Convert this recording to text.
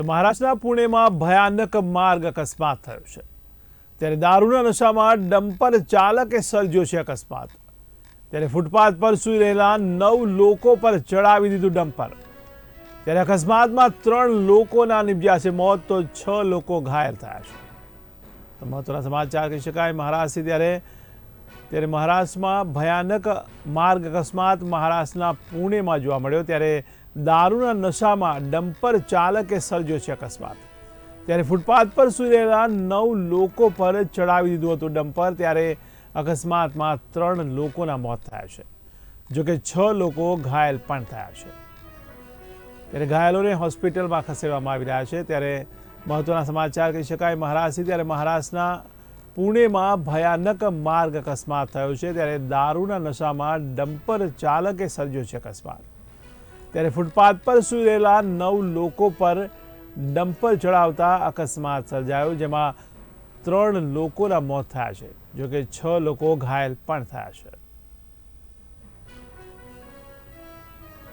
તો મહારાષ્ટ્રના પુણેમાં ભયાનક માર્ગ અકસ્માત થયો છે. ત્યારે દારૂના નશામાં ડમ્પર ચાલકે સર્જ્યો છે અકસ્માત. ત્યારે ફૂટપાથ પર સૂઈ રહેલા નવ લોકો પર ચડાવી દીધું ડમ્પર. ત્યારે અકસ્માતમાં ત્રણ લોકોના નિપજ્યા છે મોત, તો છ લોકો ઘાયલ થયા છે. મહત્વના સમાચાર કહી શકાય, મહારાષ્ટ્રથી ત્યારે ત્યારે મહારાષ્ટ્રમાં ભયાનક માર્ગ અકસ્માત મહારાષ્ટ્રના પુણેમાં જોવા મળ્યો ત્યારે દારૂના નશામાં ડમ્પર ચાલકે સર્જ્યો છે અકસ્માત. ત્યારે ફૂટપાથ પર સૂઈ રહેલા નવ લોકો પર ચડાવી દીધું હતું ડમ્પર, ત્યારે અકસ્માતમાં ત્રણ લોકોના મોત થયા છે જોકે છ લોકો ઘાયલ પણ થયા છે. ત્યારે ઘાયલોને હોસ્પિટલમાં ખસેડવામાં આવી રહ્યા છે. ત્યારે મહત્વના સમાચાર કહી શકાય, મહારાષ્ટ્રથી, ત્યારે મહારાષ્ટ્રના પુણેમાં ભયાનક માર્ગ અકસ્માત થયો છે. ત્યારે દારૂના નશામાં ડમ્પર ચાલકે સર્જ્યો છે અકસ્માત. ત્યારે ફૂટપાથ પર સૂઈ રહેલા નવ લોકો પર ડમ્પર ચડાવતા અકસ્માત સર્જાયો, જેમાં ત્રણ લોકોના મોત થયા છે. જોકે છ લોકો ઘાયલ પણ થયા છે.